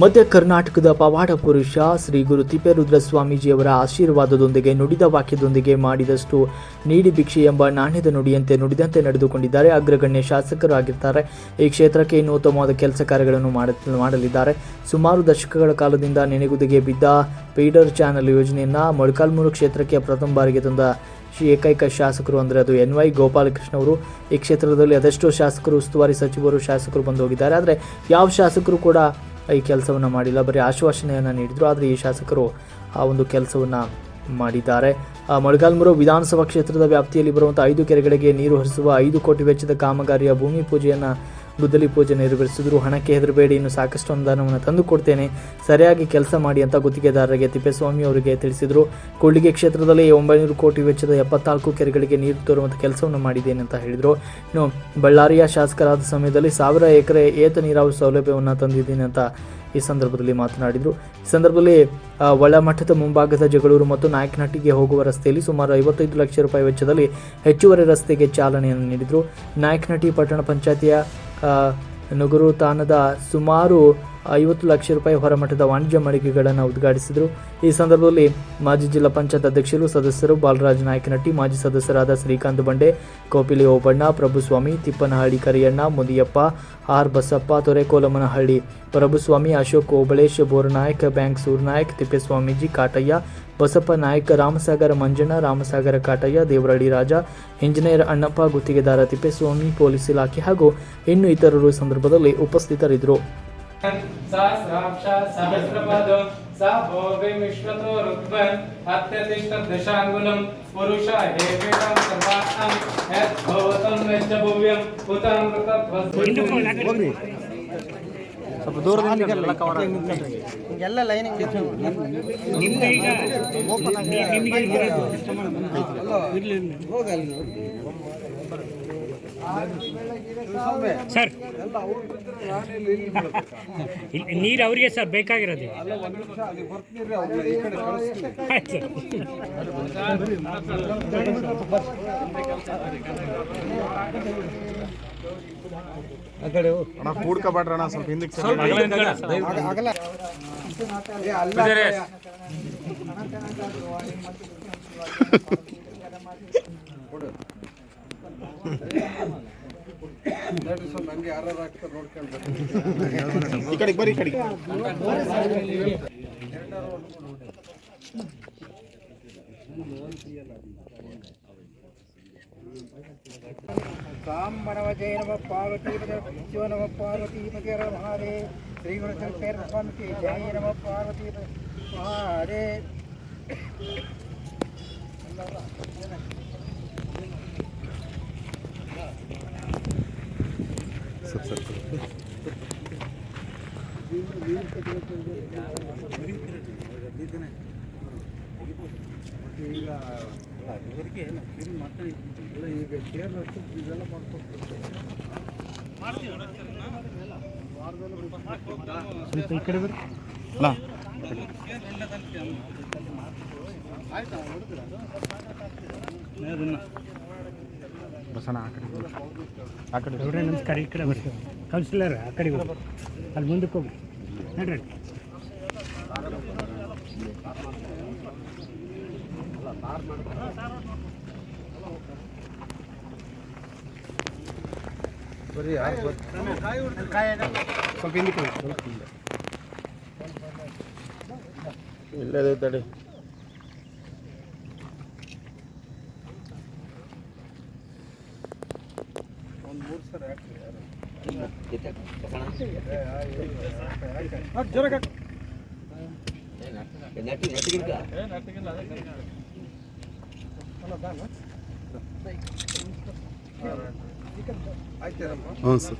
ಮಧ್ಯ ಕರ್ನಾಟಕದ ಪವಾಡ ಪುರುಷ ಶ್ರೀ ಗುರು ತಿಪ್ಪೇರುದ್ರ ಸ್ವಾಮೀಜಿಯವರ ಆಶೀರ್ವಾದದೊಂದಿಗೆ ನುಡಿದ ವಾಕ್ಯದೊಂದಿಗೆ ಮಾಡಿದಷ್ಟು ನೀಡಿ ಭಿಕ್ಷೆ ಎಂಬ ನಾಣ್ಯದ ನುಡಿಯಂತೆ ನುಡಿದಂತೆ ನಡೆದುಕೊಂಡಿದ್ದಾರೆ. ಅಗ್ರಗಣ್ಯ ಶಾಸಕರು ಆಗಿರ್ತಾರೆ. ಈ ಕ್ಷೇತ್ರಕ್ಕೆ ಇನ್ನೂ ಉತ್ತಮವಾದ ಕೆಲಸ ಕಾರ್ಯಗಳನ್ನು ಮಾಡಲಿದ್ದಾರೆ. ಸುಮಾರು ದಶಕಗಳ ಕಾಲದಿಂದ ನೆನೆಗುದಿಗೆ ಬಿದ್ದ ಪೀಡರ್ ಚಾನಲ್ ಯೋಜನೆಯನ್ನ ಮೊಳಕಾಲ್ಮೂರು ಕ್ಷೇತ್ರಕ್ಕೆ ಪ್ರಥಮ ಬಾರಿಗೆ ತಂದ ಏಕೈಕ ಶಾಸಕರು ಅಂದರೆ ಅದು ಎನ್ ವೈ ಗೋಪಾಲಕೃಷ್ಣ ಅವರು. ಈ ಕ್ಷೇತ್ರದಲ್ಲಿ ಅದೆಷ್ಟೋ ಶಾಸಕರು, ಉಸ್ತುವಾರಿ ಸಚಿವರು, ಶಾಸಕರು ಬಂದು ಹೋಗಿದ್ದಾರೆ. ಆದರೆ ಯಾವ ಶಾಸಕರು ಕೂಡ ಈ ಕೆಲಸವನ್ನು ಮಾಡಿಲ್ಲ. ಬರೀ ಆಶ್ವಾಸನೆಯನ್ನು ನೀಡಿದರು. ಆದರೆ ಈ ಶಾಸಕರು ಆ ಒಂದು ಕೆಲಸವನ್ನು ಮಾಡಿದ್ದಾರೆ. ಆ, ಮೊಳಕಾಲ್ಮೂರು ವಿಧಾನಸಭಾ ಕ್ಷೇತ್ರದ ವ್ಯಾಪ್ತಿಯಲ್ಲಿ ಬರುವಂಥ ಐದು ಕೆರೆಗಳಿಗೆ ನೀರು ಹರಿಸುವ ಐದು ಕೋಟಿ ವೆಚ್ಚದ ಕಾಮಗಾರಿಯ ಭೂಮಿ ಪೂಜೆಯನ್ನು ಗುದ್ದಲಿ ಪೂಜೆ ನೆರವೇರಿಸಿದ್ರು. ಹಣಕ್ಕೆ ಹೆದರಬೇಡಿ, ಇನ್ನು ಸಾಕಷ್ಟು ಅನುದಾನವನ್ನು ತಂದು ಕೊಡ್ತೇನೆ. ಸರಿಯಾಗಿ ಕೆಲಸ ಮಾಡಿ ಅಂತ ಗುತ್ತಿಗೆದಾರರಿಗೆ ತಿಪ್ಪೇಸ್ವಾಮಿ ಅವರಿಗೆ ತಿಳಿಸಿದರು. ಕೊಳ್ಳಿಗೆ ಕ್ಷೇತ್ರದಲ್ಲಿ ಒಂಬೈನೂರು ಕೋಟಿ ವೆಚ್ಚದ ಎಪ್ಪತ್ನಾಲ್ಕು ಕೆರೆಗಳಿಗೆ ನೀರು ತೋರುವಂಥ ಕೆಲಸವನ್ನು ಮಾಡಿದ್ದೇನೆ ಅಂತ ಹೇಳಿದರು. ಇನ್ನು ಬಳ್ಳಾರಿಯ ಶಾಸಕರಾದ ಸಮಯದಲ್ಲಿ ಸಾವಿರ ಎಕರೆ ಏತ ನೀರಾವರಿ ಸೌಲಭ್ಯವನ್ನು ತಂದಿದ್ದೀನಿ ಅಂತ ಈ ಸಂದರ್ಭದಲ್ಲಿ ಮಾತನಾಡಿದರು. ಈ ಸಂದರ್ಭದಲ್ಲಿ ಒಳಮಠದ ಮುಂಭಾಗದ ಜಗಳೂರು ಮತ್ತು ನಾಯಕನಹಟ್ಟಿಗೆ ಹೋಗುವ ರಸ್ತೆಯಲ್ಲಿ ಸುಮಾರು ಐವತ್ತೈದು ಲಕ್ಷ ರೂಪಾಯಿ ವೆಚ್ಚದಲ್ಲಿ ಹೆಚ್ಚುವರಿ ರಸ್ತೆಗೆ ಚಾಲನೆಯನ್ನು ನೀಡಿದರು. ನಾಯಕನಹಟ್ಟಿ ಪಟ್ಟಣ ಪಂಚಾಯತಿಯ ನುಗುರು ತಾಣದ ಸುಮಾರು ಐವತ್ತು ಲಕ್ಷ ರೂಪಾಯಿ ಹೊರಮಟ್ಟದ ವಾಣಿಜ್ಯ ಮಳಿಗೆಗಳನ್ನು ಉದ್ಘಾಟಿಸಿದರು. ಈ ಸಂದರ್ಭದಲ್ಲಿ ಮಾಜಿ ಜಿಲ್ಲಾ ಪಂಚಾಯತ್ ಅಧ್ಯಕ್ಷರು, ಸದಸ್ಯರು ಬಾಲರಾಜ್ ನಾಯಕನಟ್ಟಿ, ಮಾಜಿ ಸದಸ್ಯರಾದ Srikanth Bande, Kopili Obanna, Prabhuswamy, Tippanahalli Kariyanna Mudiyappa R Basappa, Torekolamanahalli, Prabhuswamy, Ashok Obalesh Boranayak, bank Surnayak, Tippeswamiji Kataiah, Basappa Nayak, Ramasagara Manjanna, Ramasagara Kataiah, Devaralli Raja engineer Annappa, ಗುತ್ತಿಗೆದಾರ ತಿಪ್ಪೇಸ್ವಾಮಿ, ಪೊಲೀಸ್ ಇಲಾಖೆ ಹಾಗೂ ಇನ್ನು ಇತರರು ಸಂದರ್ಭದಲ್ಲಿ ಉಪಸ್ಥಿತರಿದ್ದರು. सहस्राक्ष सहस्रपद स भोगे विश्वतो रुद्वन् अत्यतिष्ठ दशाङ्गुलं पुरुष हेपेदं सर्वार्थं यत् भवतं यच्च भव्यं उतामृतत्वस्तु ಸ್ವಲ್ಪ ದೂರದಿಂದ ಎಲ್ಲ ಕವರ್ ಎಲ್ಲ ಲೈನಿಂಗ್ ಸರ್ ನೀರು ಅವರಿಗೆ ಸರ್ ಬೇಕಾಗಿರೋದು ಆಯ್ತು. ಅಣ್ಣ ಕೂಡ್ಕೋಬೇಡ್ರಿ ಅಣ್ಣ ಸ್ವಲ್ಪ ಹಿಂದಕ್ಕೆ ಸರಿ. ಆಗಲ್ಲ ಈ ಕಡೆಗೆ ಬರ್ರಿ ಈ ಕಡೆಗೆ ಸಾಂಬರವ ಜಯ ನಮ ಪಾರ್ವತಿ ಶಿವ ನಮ ಪಾರ್ವತಿ ಪತಿರ ಮಹಾದೇವ್ ಶ್ರೀ ಗುರು ಶಂಕರ ಸ್ವಾಮಿಗೆ ಜಯ ನಮ ಪಾರ್ವತಿ ಮಹಾದೇವ್ ಸ್ವಲ್ಪ ಈ ಕಡೆ ಬರ್ರಿ ಅಣ್ಣ ಬಸಣ್ಣ ಆ ಕಡೆ. ಆ ಕಡೆ ನಮಸ್ಕಾರ ಈ ಕಡೆ ಬರ್ತೀವಿ ಕೌನ್ಸಿಲರ್ ಆ ಕಡೆ ಹೋಗಿ ಅಲ್ಲಿ ಮುಂದಕ್ಕೆ ಹೋಗಿ ನೋಡ್ರಿ. ಸ್ವಲ್ಪ ಹಿಂದಕ್ಕೆ ಹೋಗಿ, ಸ್ವಲ್ಪ ಹಿಂದೆ. ಇಲ್ಲೇ ತಡಿ ಹ್ಞೂ ಸರ್.